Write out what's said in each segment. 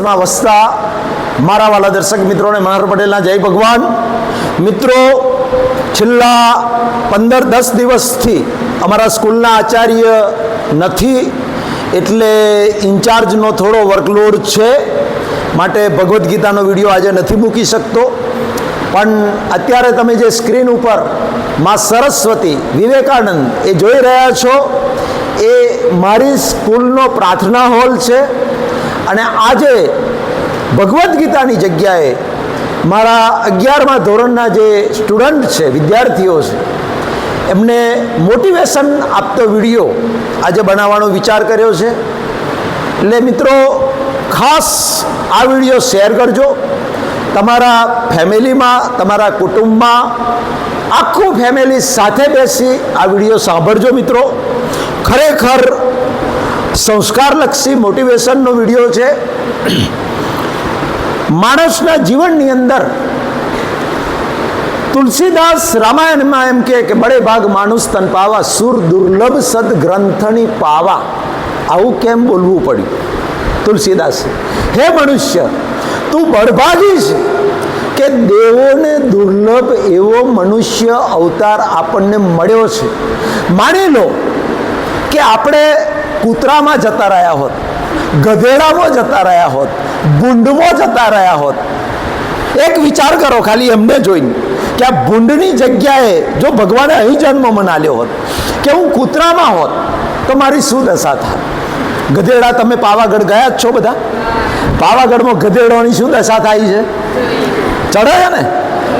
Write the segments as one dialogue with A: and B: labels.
A: માં વસતા, મારા વાલા દર્શક મિત્રોને મનોહર પટેલના જય ભગવાન. મિત્રો, છેલ્લા પંદર દસ દિવસથી અમારા સ્કૂલના આચાર્ય નથી, એટલે ઇન્ચાર્જનો થોડો વર્કલોડ છે, માટે ભગવદ્ ગીતાનો વીડિયો આજે નથી મૂકી શકતો. પણ અત્યારે તમે જે સ્ક્રીન ઉપરમાં સરસ્વતી વિવેકાનંદ એ જોઈ રહ્યા છો, એ મારી સ્કૂલનો પ્રાર્થના હોલ છે. અને આજે ભગવદ્ ગીતાની જગ્યાએ મારા અગિયારમા ધોરણના જે સ્ટુડન્ટ છે, વિદ્યાર્થીઓ છે, એમને મોટિવેશન આપતો વીડિયો આજે બનાવવાનો વિચાર કર્યો છે. એટલે મિત્રો, ખાસ આ વીડિયો શેર કરજો. તમારા ફેમિલીમાં, તમારા કુટુંબમાં, આખું ફેમિલી સાથે બેસી આ વીડિયો સાંભળજો મિત્રો. ખરેખર સંસ્કારલક્ષી મોટિવેશનનો વીડિયો છે. માણસના જીવનની અંદર તુલસીદાસ રામાયણમાં એમ કે બડે ભાગ માણસ તન પાવા, સુર દુર્લભ સદ ગ્રંથની પાવા. આવું કેમ બોલવું પડ્યું? તુલસીદાસ, હે મનુષ્ય, તું બળભાગી છે કે દેવોને દુર્લભ એવો મનુષ્ય અવતાર આપણને મળ્યો છે. માની લો કે આપણે કૂતરામાં જતા રહ્યા હોત, ગધેડામાં જતા રહ્યા હોત ભૂંડમાં જતા રહ્યા હોત. એક વિચાર કરો, ખાલી એમને જોઈને, કે આ ભૂંડની જગ્યાએ જો ભગવાને અહીં જન્મ મનાલ્યો હોત, કે હું કૂતરામાં હોત, તો મારી શું દશા થાય ગધેડા, તમે પાવાગઢ ગયા જ છો બધા? પાવાગઢમાં ગધેડોની શું દશા થાય છે? ચડે ને?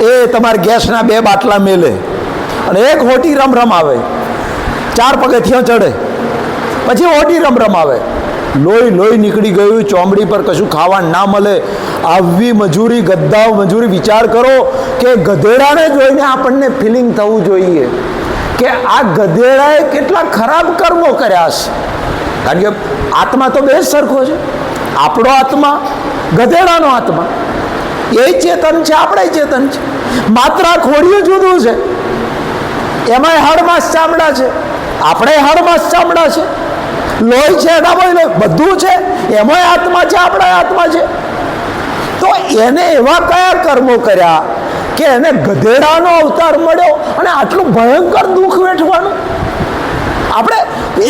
A: એ તમારે ગેસના બે બાટલા મેલે. અને એક હોટી રમ રમ આવે. ચાર પગથિયાં ચડે. પછી ઓડી રમ રમાવે લોહી લોહી નીકળી ગયું, ચોમડી પર કશું ખાવા ના મળે. આવી મજૂરી, ગદ્દાવ મજૂરી, વિચાર કરો કે ગધેડાને જોઈને આપણને ફિલિંગ થવું જોઈએ કે આ ગધેડાએ કેટલા ખરાબ કર્મો કર્યા છે. કારણ કે આત્મા તો બે જ સરખો છે. આપણો આત્મા ગધેડાનો આત્મા. એ ચેતન છે, આપણે ચેતન છે. માત્ર આ ખોડિયું જુદું છે. એમાંય હળમાસ ચામડા છે. આપણે હળમાસ ચામડા છે. લોહી છે, એના લોહી બધું છે, એમાંય આત્મા છે, આપણા આત્મા છે. તો એને એવા કયા કર્મો કર્યા કે એને ગધેડાનો અવતાર મળ્યો અને આટલું ભયંકર દુઃખ વેઠવાનું? આપણે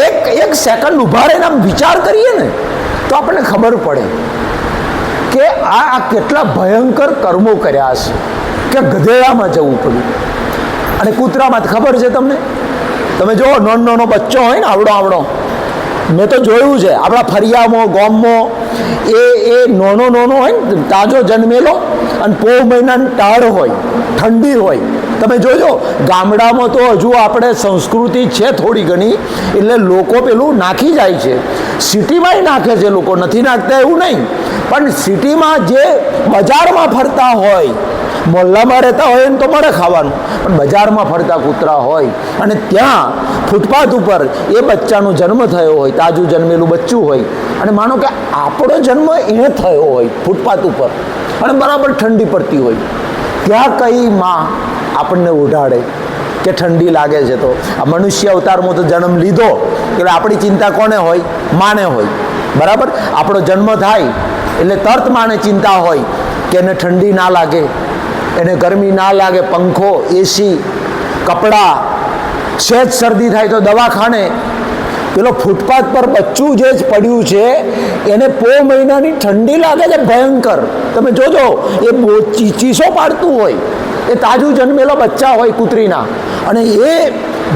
A: એક એક સેકન્ડ ઊભા રહીને આમ વિચાર કરીએ ને, તો આપણને ખબર પડે કે આ આ કેટલા ભયંકર કર્મો કર્યા છે, કે ગધેડામાં જવું પડ્યું. અને કૂતરામાં ખબર છે તમને? તમે જુઓ, નાનો નાનો બચ્ચો હોય ને, આવડો આવડો. મેં તો જોયું છે, આપણા ફરિયામાં ગોમમાં એ એ નોનો નોનો હોય ને, તાજો જન્મેલો અને પોહ મહિનાની ટાળ હોય, ઠંડી હોય. તમે જોજો, ગામડામાં તો હજુ આપણે સંસ્કૃતિ છે થોડી ઘણી, એટલે લોકો પેલું નાખી જાય છે. સિટીમાંય નાખે છે લોકો, નથી નાખતા એવું નહીં. પણ સિટીમાં જે બજારમાં ફરતા હોય મોહલ્લામાં રહેતા હોય ને તો મળે ખાવાનું. પણ બજારમાં ફરતા કૂતરા હોય અને ત્યાં ફૂટપાથ ઉપર એ બચ્ચાનો જન્મ થયો હોય, તાજું જન્મેલું બચ્ચું હોય. અને માનો કે આપણો જન્મ એ થયો હોય ફૂટપાથ ઉપર. અને બરાબર ઠંડી પડતી હોય. ત્યાં કઈ માં આપણને ઉઢાડે કે ઠંડી લાગે છે તો? આ મનુષ્ય અવતારમાં તો જન્મ લીધો. એટલે આપણી ચિંતા કોને હોય? માને હોય. બરાબર? આપણો જન્મ થાય એટલે તર્ત માને ચિંતા હોય કે એને ઠંડી ના લાગે. એને ગરમી ના લાગે, પંખો એસી કપડાં સહેજ શરદી થાય તો દવાખાને. પેલો ફૂટપાથ પર બચ્ચું જે જ પડ્યું છે, એને પો મહિનાની ઠંડી લાગે છે, ભયંકર. તમે જોજો, એ ચીસો પાડતું હોય. એ તાજું જન્મેલા બચ્ચા હોય કૂતરીના. અને એ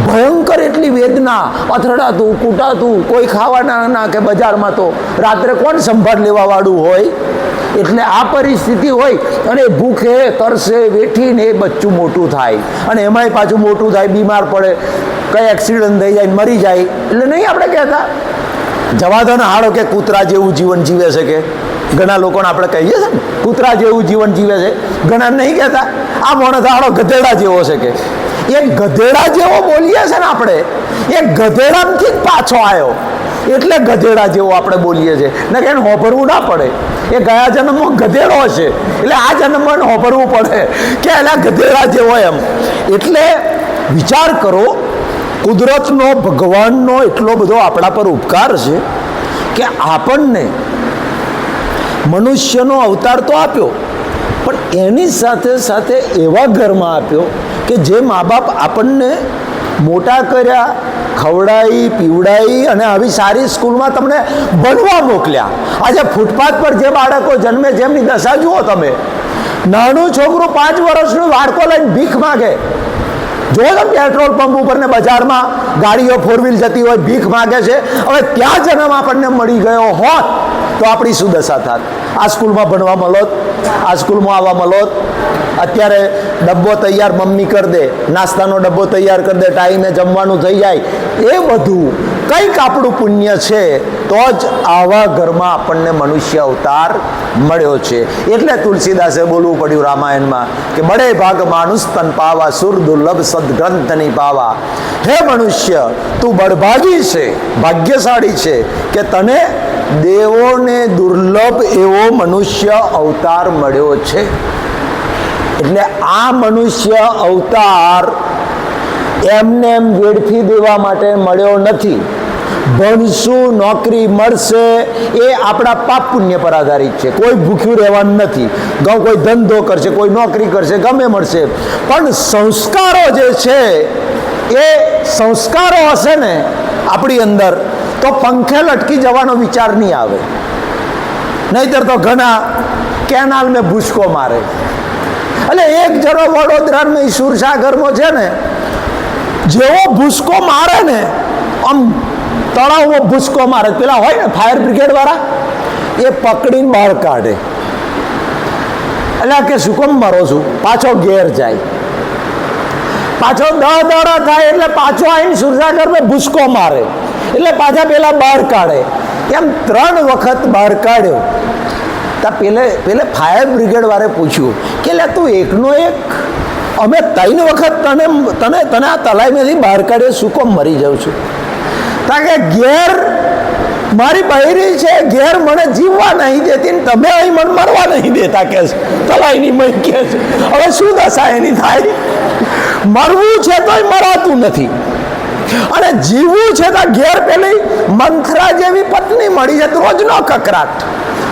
A: ભયંકર એટલી વેદના, અથડાતું, કૂટાતું, કોઈ ખાવાના ના કે બજારમાં તો. રાત્રે કોણ સંભાળ લેવા વાળું હોય? એટલે આ પરિસ્થિતિ હોય, અને ભૂખે, તરસે, વેઠીને એ બચ્ચું મોટું થાય. અને એમાંય પાછું મોટું થાય, બીમાર પડે, કંઈ એક્સિડન્ટ થઈ જાય, મરી જાય. એટલે નહીં આપણે કહેતા. જવા દો ને હાડો કે કૂતરા જેવું જીવન જીવે છે કે. ઘણા લોકોને આપણે કહીએ છીએ ને, કૂતરા જેવું જીવન જીવે છે. ઘણા નહીં કહેતા. આ માણસ હાડો ગધેડા જેવો છે કે. એ ગધેડા જેવો બોલીએ છે ને આપણે, એ ગધેડામાંથી જ પાછો આવ્યો એટલે ગધેડા જેવો આપણે બોલીએ છીએ. ને કે એને હોભરવું ના પડે. એ ગયા જન્મમાં ગધેડો હશે એટલે આ જન્મમાં એને હોભરવું પડે. કે એના ગધેડા જેવો એમ. એટલે વિચાર કરો, કુદરતનો, ભગવાનનો એટલો બધો આપણા પર ઉપકાર છે કે આપણને મનુષ્યનો અવતાર તો આપ્યો, પણ એની સાથે સાથે એવા ઘરમાં આપ્યો કે જે મા બાપ આપણને મોટા કર્યા ખવડાવી પીવડાવી અને આવી સારી સ્કૂલમાં તમને ભણવા મોકલ્યા. આજે ફૂટપાથ પર જે બાળકો જન્મે, જેમની દશા જુઓ તમે, નાનું છોકરું પાંચ વર્ષનું બાળકો લઈને ભીખ માગે. જો તમે પેટ્રોલ પંપ ઉપર ને બજારમાં ગાડીઓ ફોર વ્હીલ જતી હોય, ભીખ માગે છે. હવે ત્યાં જન્મ આપણને મળી ગયો હોત, તો આપણી શું દશા થાત. આ સ્કૂલમાં ભણવા મલોત આ સ્કૂલમાં આવવા મલોત અત્યારે ડબ્બો તૈયાર મમ્મી કરી દે, નાસ્તાનો ડબ્બો તૈયાર કરી દે, ટાઈમે જમવાનું થઈ જાય. એ બધું કંઈક આપણું પુણ્ય છે, તો જ આવા ઘરમાં આપણને મનુષ્ય અવતાર મળ્યો છે. એટલે તુલસીદાસે બોલવું પડ્યું રામાયણમાં કે બડે ભાગ માનુસ તન પાવા સુર દુર્લભ સદગ્રંથની પાવા. હે મનુષ્ય, તું બળભાગી છે, ભાગ્યશાળી છે કે તને દેવોને દુર્લભ એવો મનુષ્ય અવતાર મળ્યો છે. એટલે આ મનુષ્ય અવતાર એમને એમ વેડફી દેવા માટે મળ્યો નથી. ભણશું, નોકરી મળશે, એ આપણા પાપ પુણ્ય પર આધારિત છે. કોઈ ભૂખ્યું રહેવાનું નથી. ગૌ કોઈ ધંધો કરશે, કોઈ નોકરી કરશે, ગમે મળશે. પણ સંસ્કારો જે છે, એ સંસ્કારો હશે ને, આપણી અંદર તો પંખે લટકી જવાનો વિચાર નહીં આવે. નહીતર તો ઘણા કેનાલને ભૂસકો મારે. એટલે એક જણો વડોદરામાં સુરસાગરમાં છે ને, જેવો ભૂસકો મારે ને, આમ તળાવમાં ભૂસકો મારે. પેલા હોય ને ફાયર બ્રિગેડ વાળા, એ પકડીને બહાર કાઢે. એટલે કે શું કેમ મારો છું? પાછો ઘેર જાય. પાછો દહ દડા થાય એટલે પાછો આવીને સુરસાગરમાં ભૂસકો મારે. એટલે પાછા પેલા બહાર કાઢે. એમ ત્રણ વખત બહાર કાઢ્યો. તા પેલે પેલે ફાયર બ્રિગેડ વાળે પૂછ્યું કે, લે, તું એકનો એક? અમે ત્રણ વખત તને તને તને આ તલાઈમાંથી બહાર કાઢ્યો, શું કોમ મરી જાઉં છું? કારણ કે, ઘેર મારી બહેરી છે, ઘેર મને જીવવા નહીં દેતી ને તમે અહીં મને મરવા નહીં દેતા, કે છે. તલાઈની મય કે છે. હવે શું દશા એની થાય? મરવું છે તોય મરાતું નથી. અને જીવવું છે તો ઘેર પેલી મંથરા જેવી પત્ની મળી છે રોજનો કકરાટ.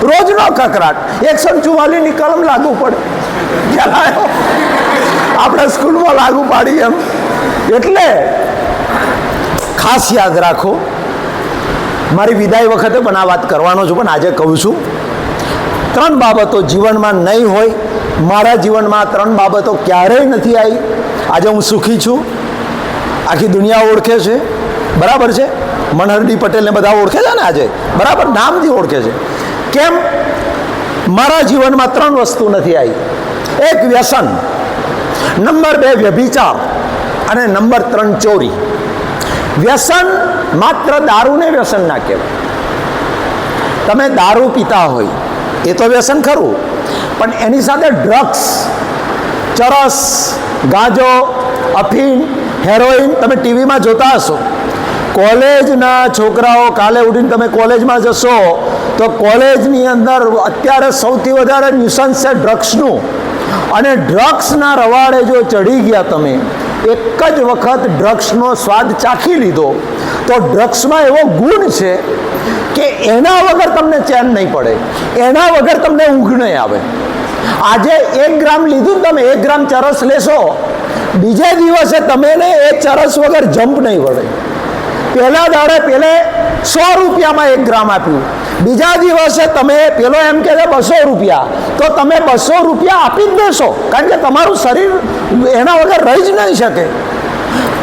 A: રોજનો કકરાટ. એકસો ચુવાલીની કલમ લાગુ પડે. ખ્યાલ આપણે સ્કૂલમાં લાગુ પાડી એમ. એટલે ખાસ યાદ રાખો, મારી વિદાય વખતે પણ આ વાત કરવાનો છું, પણ આજે કહું છું. ત્રણ બાબતો જીવનમાં નહીં હોય. મારા જીવનમાં ત્રણ બાબતો ક્યારેય નથી આવી. આજે હું સુખી છું. આખી દુનિયા ઓળખે છે. બરાબર છે? મનહરડી પટેલને બધા ઓળખે છે ને આજે? બરાબર? નામથી ઓળખે છે. કેમ? મારા જીવનમાં ત્રણ વસ્તુ નથી આવી. એક વ્યસન, નંબર બે વ્યભિચાર, અને નંબર ત્રણ ચોરી. વ્યસન માત્ર દારૂને વ્યસન ના કહેવાય. તમે દારૂ પીતા હોય, એ તો વ્યસન ખરું. પણ એની સાથે ડ્રગ્સ, ચરસ, ગાંજો, અફીણ હેરોઈન તમે ટીવીમાં જોતા હશો. કોલેજના છોકરાઓ કાલે ઉઠીને તમે કોલેજમાં જશો તો કોલેજની અંદર અત્યારે સૌથી વધારે ન્યુસન્સ છે ડ્રગ્સનું અને ડ્રગ્સના રવાડે જો ચડી ગયા તમે, એક જ વખત ડ્રગ્સનો સ્વાદ ચાખી લીધો. તો ડ્રગ્સમાં એવો ગુણ છે કે એના વગર તમને ચેન નહીં પડે, એના વગર તમને ઊંઘ નહીં આવે. આજે એક ગ્રામ લીધું તમે, એક ગ્રામ ચરસ લેશો બીજે દિવસે તમે ને એ ચરસ વગર જમ્પ નહીં પડે પહેલા દાડે પેલે સો રૂપિયામાં એક ગ્રામ આપ્યું. બીજા દિવસે તમે પેલો એમ કહે બસો રૂપિયા. તો તમે બસો રૂપિયા આપી જ દેશો. કારણ કે તમારું શરીર એના વગર રહી જ નહીં શકે.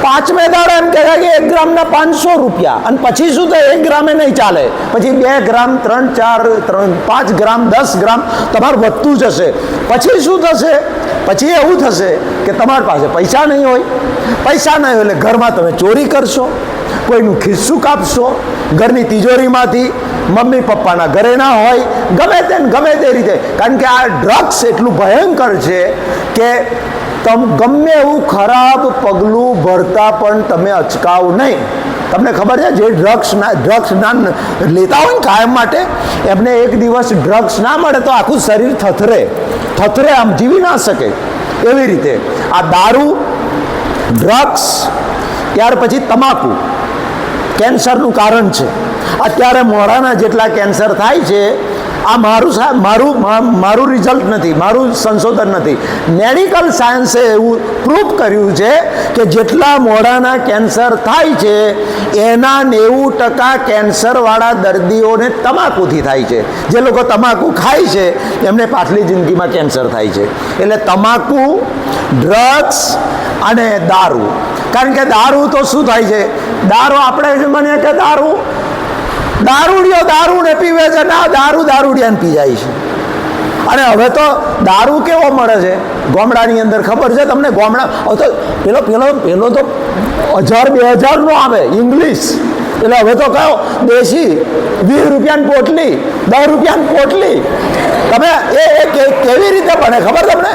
A: પાંચમે દાડે એમ કહેવાય કે એક ગ્રામના પાંચસો રૂપિયા. અને પછી શું થાય? એક ગ્રામે નહીં ચાલે. પછી બે ગ્રામ, ત્રણ, ચાર, ત્રણ, પાંચ ગ્રામ, દસ ગ્રામ, તમારું વધતું જશે પછી શું થશે? પછી એવું થશે કે તમારી પાસે પૈસા નહીં હોય. પૈસા નહીં હોય એટલે ઘરમાં તમે ચોરી કરશો, કોઈનું ખિસ્સું કાપશો, ઘરની તિજોરીમાંથી મમ્મી પપ્પાના ઘરે ના હોય, ગમે તે ગમે તે રીતે. કારણ કે આ ડ્રગ્સ એટલું ભયંકર છે કે તમ ગમે એવું ખરાબ પગલું ભરતા પણ તમે અચકાવ નહીં. તમને ખબર છે, જે ડ્રગ્સ ના ડ્રગ્સ ના લેતા હોય ને કાયમ માટે, એમને એક દિવસ ડ્રગ્સ ના મળે તો આખું શરીર થથરે. થથરે આમ જીવી ના શકે. એવી રીતે આ દારૂ ડ્રગ્સ ત્યાર પછી તમાકુ કેન્સરનું કારણ છે. અત્યારે મોઢાના જેટલા કેન્સર થાય છે આ મારું મારું મારું રિઝલ્ટ નથી, મારું સંશોધન નથી. મેડિકલ સાયન્સે એવું પ્રૂફ કર્યું છે કે જેટલા મોઢાના કેન્સર થાય છે, એના નેવું ટકા કેન્સરવાળા દર્દીઓને તમાકુથી થાય છે. જે લોકો તમાકુ ખાય છે, એમને પાછલી જિંદગીમાં કેન્સર થાય છે. એટલે તમાકુ ડ્રગ્સ અને દારૂ. કારણ કે દારૂ તો શું થાય છે? દારૂ આપણે મને કે દારૂ? દારૂડિયો દારૂને પીવે છે. ના, દારૂ દારૂડિયાને પી જાય છે. અને હવે તો દારૂ કેવો મળે છે? ગામડાની અંદર ખબર છે તમને? ગામડા તો પેલો પેલો પેલો તો હજાર, બે હજારનો આવે, ઇંગ્લિશ. એટલે હવે તો કયો? દેશી, વીસ રૂપિયાની પોટલી, દસ રૂપિયાની પોટલી. તમે એ કેવી રીતે બને? ખબર તમને?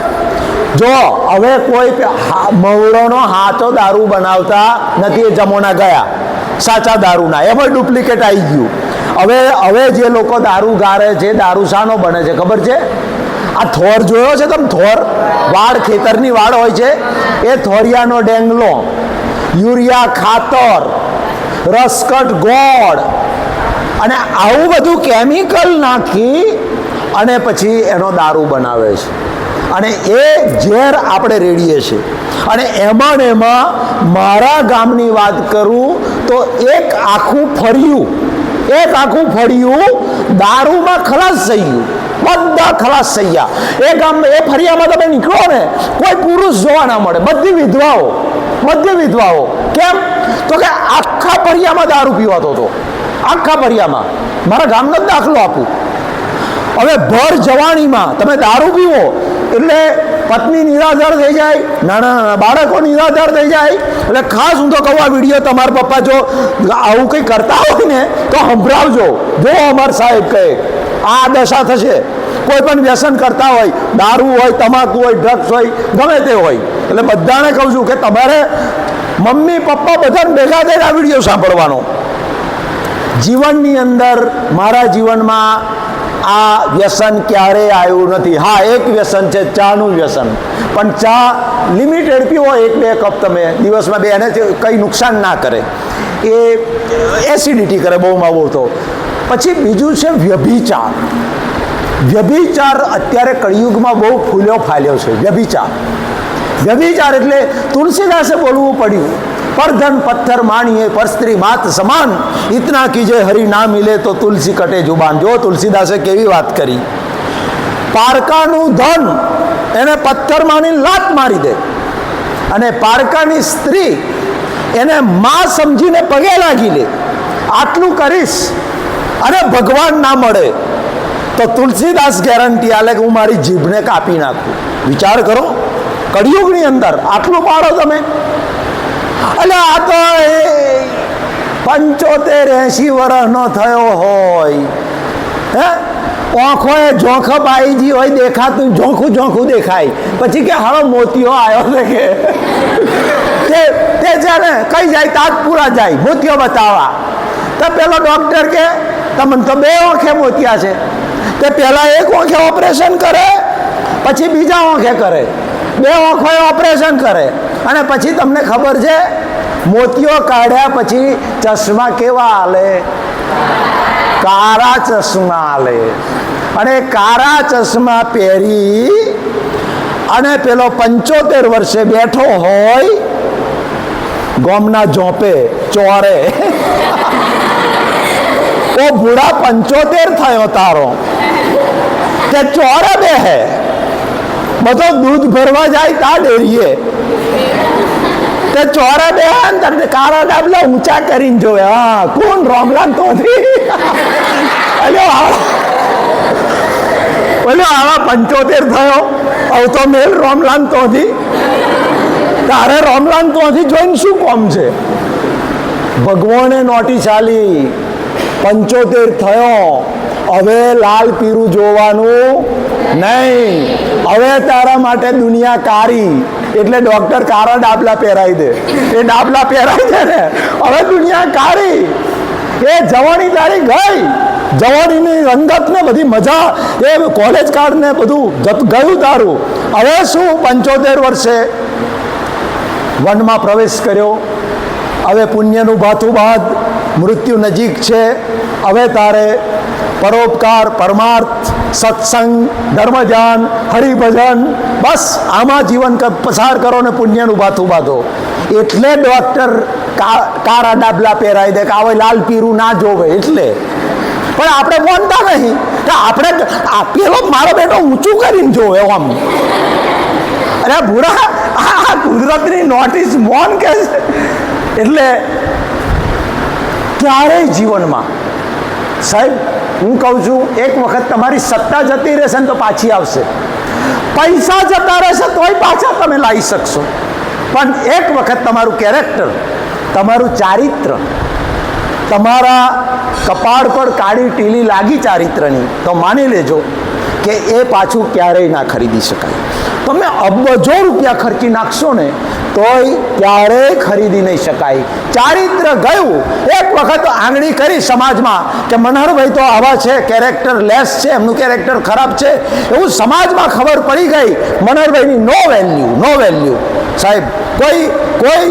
A: જો, હવે કોઈ મવડોનો હાથો દારૂ બનાવતા નથી જમોના ગયા. સાચા દારૂના. એમાં ડુપ્લિકેટ આવી ગયું. હવે હવે જે લોકો દારૂ ગારે છે, દારૂ શાનો બને છે, ખબર છે? આ થોર જોયો છે તમે? થોર? વાડ ખેતરની વાડ હોય છે. એ થોરિયાનો ડેંગલો. યુરિયા, ખાતર, રસકટ, ગોળ. અને આવું બધું કેમિકલ નાખી અને પછી એનો દારૂ બનાવે છે. અને એ ઝેર આપણે રેડીએ છીએ. અને એમાં ને એમાં મારા ગામની વાત કરું તો એક આખું ફળિયું, એક આખું ફળિયું દારૂમાં ખલાસ થઈ ગયું. બધા ખલાસ થઈ ગયા. એ ગામ, એ ફરિયામાં તમે નીકળો ને, કોઈ પુરુષ જોવા ના મળે. બધી વિધવાઓ બધી વિધવાઓ. કેમ? તો કે આખા ફરિયામાં દારૂ પીવાતો હતો. આખા ફરિયામાં મારા ગામનો જ દાખલો આપું. હવે ભર જવાણીમાં તમે દારૂ પીવો એટલે પત્ની નિરાધાર થઈ જાય, નાના નાના બાળકો નિરાધાર થઈ જાય, એટલે ખાસ હું તો કહું આ વીડિયો તમારા પપ્પા જો આવું કંઈ કરતા હોય ને, તો સંભળાવજો. જો અમાર સાહેબ કહે, આ દશા થશે. કોઈ પણ વ્યસન કરતા હોય, દારૂ હોય, તમાકુ હોય ડ્રગ્સ હોય, ગમે તે હોય. એટલે બધાને કહું છું કે તમારે મમ્મી, પપ્પા બધાને ભેગા થઈને આ વીડિયો સાંભળવાનો. જીવનની અંદર, મારા જીવનમાં આ વ્યસન ક્યારેય આવ્યું નથી? હા, એક વ્યસન છે, ચાનું વ્યસન. પણ ચા લિમિટેડ પીવો એક બે કપ તમે. દિવસમાં બે, એને કંઈ નુકસાન ના કરે. એ એસિડિટી કરે બહુ તો. પછી બીજું છે વ્યભિચાર. વ્યભિચાર અત્યારે કળિયુગમાં બહુ ફૂલ્યો ફાલ્યો છે, વ્યભિચાર. વ્યભિચાર એટલે તુલસીદાસે બોલવું પડ્યું. પર ધન પથ્થર માણીએ, પર સ્ત્રી માત સમાન. ઇતના કીજે હરિ ના મિલે તો તુલસી કટે જુબાન. જો તુલસીદાસે કેવી વાત કરી? પારકાનું ધન એને પથ્થર માની લાત મારી દે. અને પારકાની સ્ત્રી એને માં સમજીને પગે લાગી લે. આટલું કરીશ અને ભગવાન ના મળે. તો તુલસીદાસ ગેરંટી આલે કે હું મારી જીભને કાપી નાખું. વિચાર કરો, કળિયુગની અંદર આટલું પાડો તમે. એટલે આ તો એ પંચોતેર એસી વર્ષનો થયો હોય. હે? ઓંખોએ જોખમ આવી ગઈ હોય દેખાતું જોખું જોખું દેખાય. પછી કે હવે મોતિયો આવ્યો છે કે? તે છે કઈ જાય? તાજપુરા જાય. મોતિયો બતાવવા તો પેલો ડોક્ટર કે, તમને તો બે ઓંખે મોતિયા છે. તે પહેલાં એક ઓંખે ઓપરેશન કરે, પછી બીજા ઓંખે કરે. બે ઓંખોએ ઓપરેશન કરે. અને પછી તમને ખબર છે મોતિયો કાઢ્યા પછી ચશ્મા કેવા હાલે? કારા ચશ્મા હાલે. અને કારા ચશ્મા પહેરી અને પેલો પંચોતેર વર્ષે બેઠો હોય, ગોમના જોપે ચોરે. ઓ બુઢા, પંચોતેર થયો તારો. તે ચોરે બે હે બધો દૂધ ભરવા જાય તા ડેરીએ. તે ચોરે બે તમને કાળા ડાબલા ઊંચા કરીને જોવે. હા, કોણ? રોમલાન તો બોલો આવા. પંચોતેર થયો. હવે તો મેલ રોમલાન તોથી તારે રોમલાન તોથી જોઈને શું કોમ છે? ભગવાને નોટી ચાલી પંચોતેર થયો. હવે લાલ પીરું જોવાનું નહીં. હવે તારા માટે દુનિયા કારી એટલે ડોક્ટર કારા ડાબલા પહેરાવી દે. એ ડાબલા પહેરાવી દે ને. હવે દુનિયા કારી. એ જવાની તારી ગઈ. જવાનીની રંગત ને બધી મજા. એ કોલેજ કાર્ડ ને બધું ગયું તારું. હવે શું પંચોતેર વર્ષે વનમાં પ્રવેશ કર્યો. હવે પુણ્યનું ભાથું બાદ મૃત્યુ નજીક છે. હવે તારે પરોપકાર, પરમાર્થ સત્સંગ, ધર્મધ્યાન, હરિભજન, બસ આમાં જીવન પસાર કરો ને પુણ્યનું ભાથું બાંધો. એટલે ડૉક્ટર કા- કાળા ડાબલા પહેરાવી દે કે આવે લાલ પીરું ના જોવે, એટલે. પણ આપણે બોલતા નહીં. કે આપણે પેલો મારો બેટો ઊંચું કરીને જોવે આમ અરે ભૂરા, આ કુદરતની નોટિસ મોન કે એટલે ક્યારેય જીવનમાં સાહેબ હું કહું છું, એક વખત તમારી સત્તા જતી રહેશે ને તો પાછી આવશે. પૈસા જતા રહેશે તોય પાછા તમે લાવી શકશો. પણ એક વખત તમારું કેરેક્ટર તમારું ચારિત્ર, તમારા કપાળ પર કાળી ટીલી લાગી ચારિત્રની, તો માની લેજો કે એ પાછું ક્યારેય ના ખરીદી શકાય. તમે અબજો રૂપિયા ખર્ચી નાખશો ને, તોય ક્યારેય ખરીદી નહીં શકાય. ચારિત્ર ગયું, એક વખત આંગળી કરી સમાજમાં કે મનહરભાઈ તો આવા છે કેરેક્ટર લેસ છે, એમનું કેરેક્ટર ખરાબ છે, એવું સમાજમાં ખબર પડી ગઈ, મનહરભાઈની નો વેલ્યુ નો વેલ્યુ સાહેબ, કોઈ કોઈ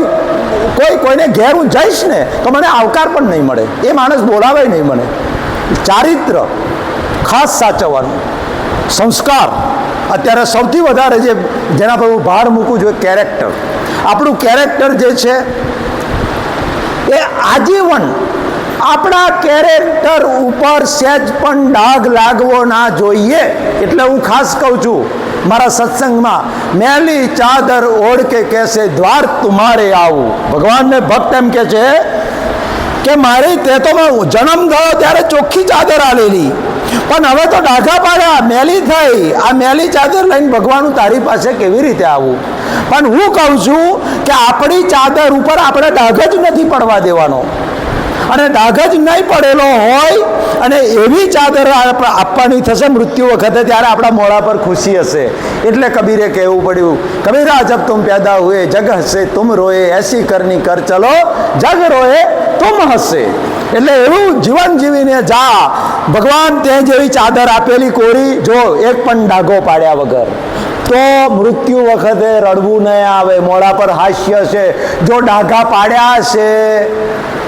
A: કોઈ કોઈને ઘેર હું જઈશ ને, તો મને આવકાર પણ નહીં મળે. એ માણસ બોલાવે નહીં મને. ચારિત્ર ખાસ સાચવવાનું. સંસ્કાર. અત્યારે સૌથી વધારે જે જેના પર હું ભાર મૂકું છું કેરેક્ટર આપણું કેરેક્ટર જે છે, એ આજીવન. આપણા કેરેક્ટર ઉપર સહેજ પણ ડાઘ લાગવો ના જોઈએ એટલે હું ખાસ કહું છું, મારા સત્સંગમાં, મેલી ચાદર ઓઢ કે કેસે દ્વાર તુમારે આવું. ભગવાનને ભક્ત એમ કે છે કે, મારી તે તો જન્મ થયો ત્યારે ચોખ્ખી ચાદર આલેલી. પણ હવે તો ડાઘા પાડ્યા મેલી થઈ. આ મેલી ચાદર લઈને ભગવાન તારી પાસે કેવી રીતે આવું? પણ હું કહું છું કે આપણી ચાદર ઉપર આપણે ડાઘ જ નથી પડવા દેવાનો. અને ડાઘ જ નહીં પડેલો હોય અને એવી ચાદર આપવાની થશે મૃત્યુ વખતે ત્યારે આપણા મોડા પર ખુશી હશે. એટલે કબીરે કહેવું પડ્યું, કબીરા જબ તુમ પેદા હુએ, જગ હસે તુમ રોએ, એસી કરની કર ચલો, જગ રોએ, તુમ હસે એટલે એવું જીવન જીવીને જા, ભગવાન તે જેવી ચાદર આપેલી કોરી જો એક પણ ડાઘો પાડ્યા વગર. તો મૃત્યુ વખતે રડવું નહીં આવે, મોઢા પર હાસ્ય છે જો ડાઘા પાડ્યા છે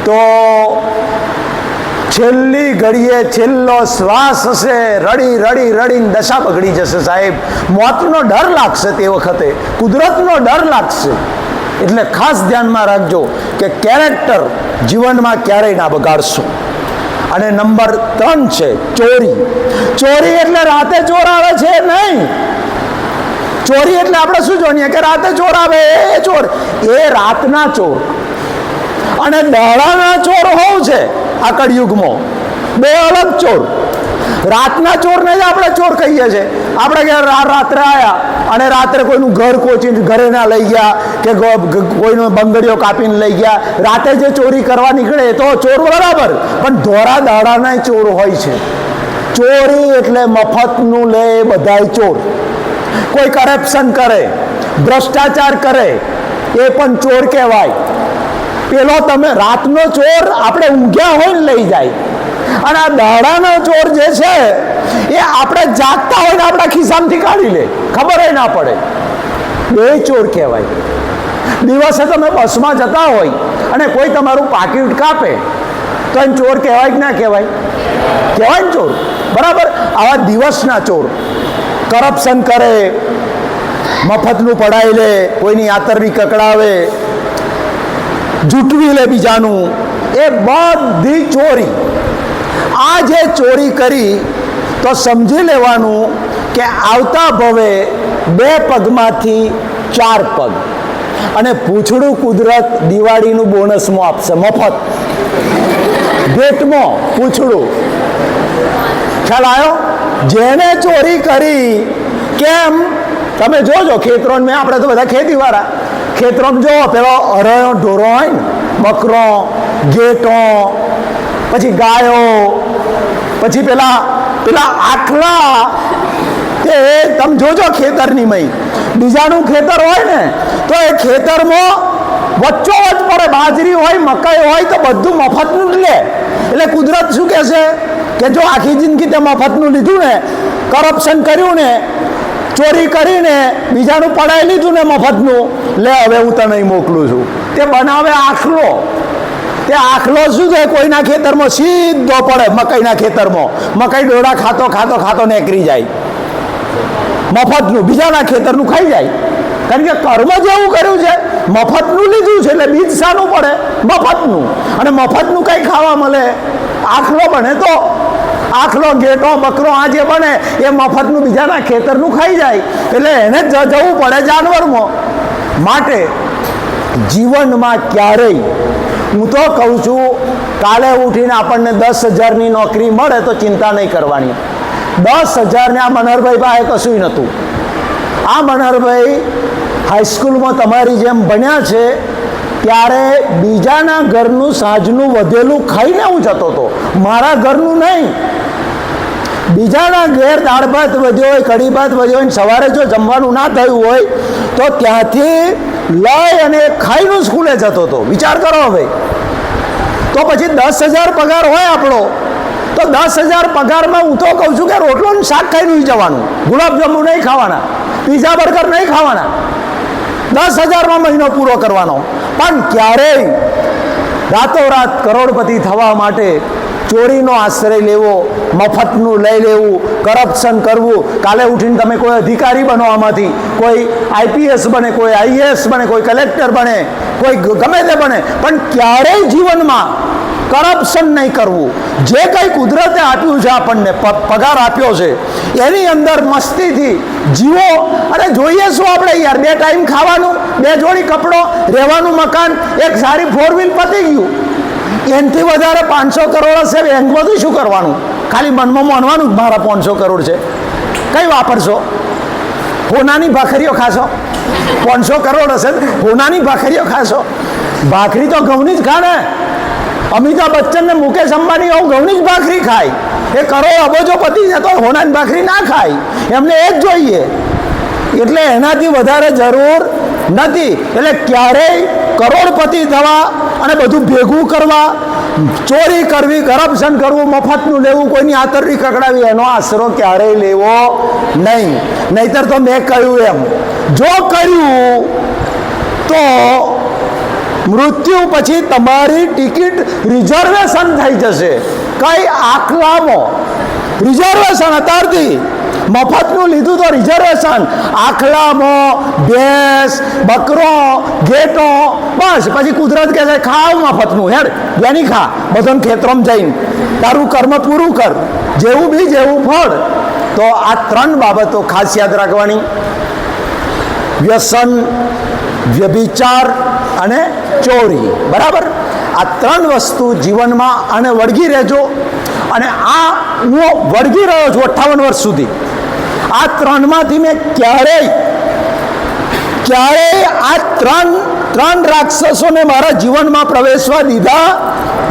A: તો છેલ્લી ઘડીએ છેલ્લો શ્વાસ હશે. રડી રડી, રડીને દશા બગડી જશે સાહેબ. મોતનો ડર લાગશે તે વખતે. કુદરતનો ડર લાગશે. એટલે ખાસ ધ્યાનમાં રાખજો કે કેરેક્ટર જીવનમાં ક્યારેય ના બગાડશો. અને નંબર ત્રણ છે ચોરી. ચોરી એટલે રાતે ચોર આવે છે નહીં. ચોરી એટલે આપણે શું જોઈએ કે રાતે ચોર આવે, એ ચોર. એ રાતના ચોર. અને દાડાના ચોર હોવ છે આ કળિયુગમાં. બે અલગ ચોર. રાતના ચોરને જ આપણે ચોર કહીએ છીએ. આપણે કે રાત્રે આવ્યા અને રાત્રે કોઈનું ઘર કોચીને ઘરે ના લઈ ગયા કે કોઈનો બંગડીઓ કાપીને લઈ ગયા. રાતે જે ચોરી કરવા નીકળે તો ચોર બરાબર, પણ ધોરા દાડાના ચોર હોય છે. ચોરી એટલે મફતનું લે બધા ચોર. કોઈ કરપ્શન કરે, ભ્રષ્ટાચાર કરે, એ પણ ચોર કહેવાય. પેલો તમે રાતનો ચોર આપણે ઊંઘ્યા હોય ને લઈ જાય. અને આ દાડાનો ચોર જે છે, એ આપણે જાગતા હોય ને આપણા ખિસ્સામાંથી કાઢી લે. ખબર ના પડે. બે ચોર કહેવાય. દિવસે તમે બસમાં જતા હોય અને કોઈ તમારું પાકીટ કાપે, તો એને ચોર કહેવાય કે ના કહેવાય? કહેવાય ને ચોર. બરાબર? આવા દિવસના ચોર. કરપ્શન કરે, મફતનું પડાવી લે, કોઈની આતરની કકડાવે જૂટવી લે બીજાનું. એ બધી ચોરી. આ જે ચોરી કરી તો સમજી લેવાનું કે આવતા ભવે બે પગમાંથી ચાર પગ. અને પૂંછડું કુદરત દિવાળીનું બોનસમાં આપશે. મફત. ભેટમાં પૂંછડું. ખ્યાલ આવ્યો? જેને ચોરી કરી, કેમ? તમે જોજો, ખેતરોને મેં, આપણે તો બધા ખેતીવાળા. ખેતરોમાં જો, પેલો હરણો ઢોરો હોય ને બકરો ગેટો, પછી ગાયો, પછી પેલા પેલા આખલા. તે તમે જોજો ખેતરની મય. બીજાનું ખેતર હોય ને, તો એ ખેતરમાં વચ્ચોવચ પડે, બાજરી હોય, મકાઈ હોય, તો બધું મફતનું જ લે. એટલે કુદરત શું કહે છે? કે જો આખી જિંદગી તે મફતનું લીધું ને કરપ્શન કર્યું ને ચોરી કરીને બીજાનું પડાવી લીધું ને મફતનું, લે હવે હું તને મોકલું છું. તે બનાવે આખલો. તે આખલો શું છે? કોઈના ખેતરમાં સીધો પડે મકાઈના ખેતરમાં. મકાઈ ડોડા ખાતો ખાતો ખાતો નેકરી જાય. મફતનું, બીજાના ખેતરનું ખાઈ જાય. કારણ કે કર્મ જેવું કર્યું છે. મફતનું લીધું છે એટલે બીજ સાનું પડે. મફતનું. અને મફતનું કંઈ ખાવા મળે. આખલો બને તો આખલો ગેટો બકરો આ જે બને, એ મફતનું બીજાના ખેતરનું ખાઈ જાય. એટલે એને જ જવું પડે જાનવરમાં. માટે જીવનમાં ક્યારેય, હું તો કહું છું, કાલે ઉઠીને આપણને દસ હજારની નોકરી મળે તો ચિંતા નહીં કરવાની. દસ હજારને આ મનહરભાઈ પાસે કશું નહોતું. આ મનહરભાઈ હાઈસ્કૂલમાં તમારી જેમ ભણ્યા છે, ત્યારે બીજાના ઘરનું સાંજનું વધેલું ખાઈને હું જતો હતો. મારા ઘરનું નહીં. બીજાના ઘેર દાળ ભાત વધ્યો હોય, કઢી ભાત વધ્યો હોય સવારે જો જમવાનું ના થયું હોય, તો ત્યાંથી લઈ અને ખાઈને સ્કૂલે જતો હતો. વિચાર કરો હવે. તો પછી દસ હજાર પગાર હોય આપણો, તો દસ હજાર પગારમાં હું તો કહું છું કે રોટલો શાક ખાઈને જવાનું. ગુલાબજાંબુ નહીં ખાવાના. પીઝા બર્ગર નહીં ખાવાના. દસ હજારમાં મહિનો પૂરો કરવાનો. પણ ક્યારેય રાતોરાત કરોડપતિ થવા માટે ચોરીનો આશ્રય લેવો, મફતનું લઈ લેવું, કરપ્શન કરવું. કાલે ઉઠીને તમે કોઈ અધિકારી બનો આમાંથી, કોઈ આઈપીએસ બને, કોઈ આઈએએસ બને, કોઈ કલેક્ટર બને, કોઈ ગમે તે બને. પણ ક્યારેય જીવનમાં કરપ્શન નહીં કરવું. જે કંઈ કુદરતે આપ્યું છે આપણને પગાર આપ્યો છે, એની અંદર મસ્તીથી જીવો. અને જોઈએ શું આપણે યાર, બે ટાઈમ ખાવાનું, બે જોડી કપડો, રહેવાનું મકાન, એક સારી ફોર વ્હીલ પતી ગયું. એનાથી વધારે પાંચસો કરોડ હશે, બેંકમાંથી શું કરવાનું? ખાલી મનમાં માનવાનું મારા પાંચસો કરોડ છે. કઈ વાપરશો? હોનાની ભાખરીઓ ખાશો? પાંચસો કરોડ હશે હોનાની ભાખરીઓ ખાશો? ભાખરી તો ઘઉંની જ ખાને અમિતાભ બચ્ચન ને મુકેશ અંબાણી હું ઘઉંની જ ભાખરી ખાય. એ કરોડ અબજો પતિ છે તો હોનાની ભાખરી ના ખાય. એમને એ જ જોઈએ. એટલે એનાથી વધારે જરૂર નથી. એટલે ક્યારેય કરોડપતિ થવા અને બધું ભેગું કરવા, ચોરી કરવી, કરપ્શન કરવું, મફતનું લેવું, કોઈની આતરડી કકડાવી એનો આશરો ક્યારેય લેવો નહીં. નહીતર તો મેં કહ્યું એમ, જો કર્યું, તો મૃત્યુ પછી તમારી ટિકિટ રિઝર્વેશન થઈ જશે. કઈ આખલામાં. રિઝર્વેશન અત્યારથી મફતનું લીધું તો રિઝર્વેશન આખલામાં ભેંસ બકરો ઘેટો બસ. પછી કુદરત કહે છે, ખાવ મફતનું, હેડ જેની ખા, બધાને ખેતરમાં જઈને. તારું કર્મ પૂરું કર. જેવું બી, જેવું ફળ. તો આ ત્રણ બાબતો ખાસ યાદ રાખવાની. વ્યસન, વ્યભિચાર અને ચોરી. બરાબર? આ ત્રણ વસ્તુ જીવનમાં આને વળગી રહેજો અને આ હું વળગી રહ્યો છું અઠ્ઠાવન વર્ષ સુધી. આ ત્રણમાંથી મેં ક્યારેય ક્યારેય આ ત્રણ ત્રણ રાક્ષસોને મારા જીવનમાં પ્રવેશવા દીધા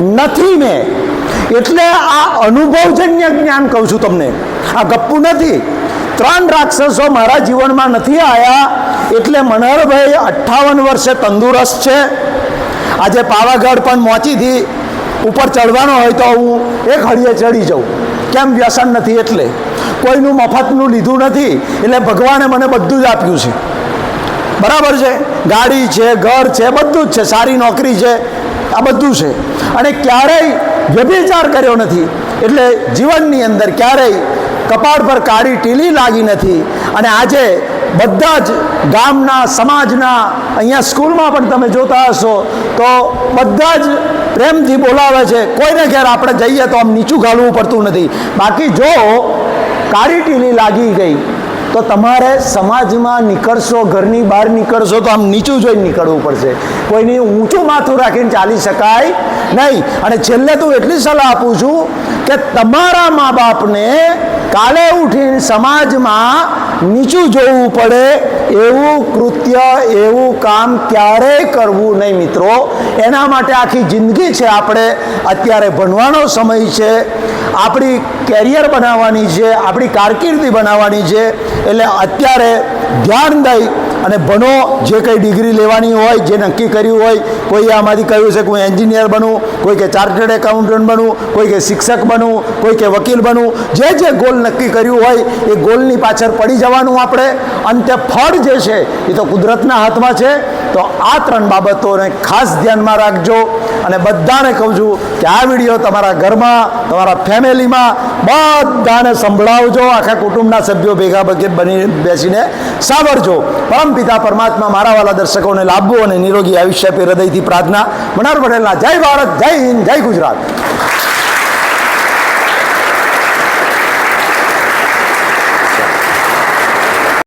A: નથી મેં. એટલે આ અનુભવજન્ય જ્ઞાન કહું છું તમને. આ ગપ્પુ નથી. ત્રણ રાક્ષસો મારા જીવનમાં નથી આવ્યા એટલે મનહરભાઈ, અઠ્ઠાવન વર્ષે તંદુરસ્ત છે. આજે પાવાગઢ પણ મોચીથી ઉપર ચડવાનો હોય તો હું એક હળીએ ચડી જાઉં. કેમ વ્યસન નથી એટલે? કોઈનું મફતનું લીધું નથી એટલે ભગવાને મને બધું જ આપ્યું છે. બરાબર છે? ગાડી છે, ઘર છે, બધું જ છે, સારી નોકરી છે, આ બધું છે. અને ક્યારેય વ્યભિચાર કર્યો નથી. એટલે જીવનની અંદર ક્યારેય કપાળ પર કાળી ટીલી લાગી નથી. અને આજે બધા જ ગામના, સમાજના, અહીંયા સ્કૂલમાં પણ તમે જોતા હશો, તો બધા જ પ્રેમથી બોલાવે છે, કોઈને ઘેર આપણે જઈએ તો આમ નીચું ઘાલવું પડતું નથી. બાકી જો કાળી ટીલી લાગી ગઈ તો તમારે સમાજમાં નીકળશો, ઘરની બહાર નીકળશો તો આમ નીચું જોઈને નીકળવું પડશે. કોઈની ઊંચું માથું રાખીને ચાલી શકાય નહીં. અને છેલ્લે તો એટલી સલાહ આપું છું કે તમારા મા બાપને કાલે ઉઠીને સમાજમાં નીચું જોવું પડે એવું કૃત્ય, એવું કામ ક્યારેય કરવું નહીં મિત્રો. એના માટે આખી જિંદગી છે આપણે અત્યારે ભણવાનો સમય છે. આપણી કેરિયર બનાવવાની છે, આપણી કારકિર્દી બનાવવાની છે. એટલે અત્યારે ધ્યાન દઈ અને ભણો, જે કંઈ ડિગ્રી લેવાની હોય, જે નક્કી કર્યું હોય, કોઈ આમાંથી કહ્યું છે કે હું એન્જિનિયર બનું, કોઈ કે ચાર્ટર્ડ એકાઉન્ટન્ટ બનું, કોઈ કે શિક્ષક બનું, કોઈ કે વકીલ બનું, જે જે ગોલ નક્કી કર્યું હોય, એ ગોલની પાછળ પડી જવાનું આપણે. અંતે ફળ જે છે, એ તો કુદરતના હાથમાં છે. તો આ ત્રણ બાબતોને ખાસ ધ્યાનમાં રાખજો. અને બધાને કહું છું કે આ વીડિયો તમારા ઘરમાં, તમારા ફેમિલીમાં બધાને સંભળાવજો, આખા કુટુંબના સભ્યો ભેગા ભગે બની બેસીને સાંભળજો. પરમ પિતા પરમાત્મા મારા વાલા દર્શકોને લાભવું અને નિરોગી આયુષ્ય પે હૃદયથી પ્રાર્થના. મનાર પટેલના જય ભારત, જય હિન્દ, જય ગુજરાત.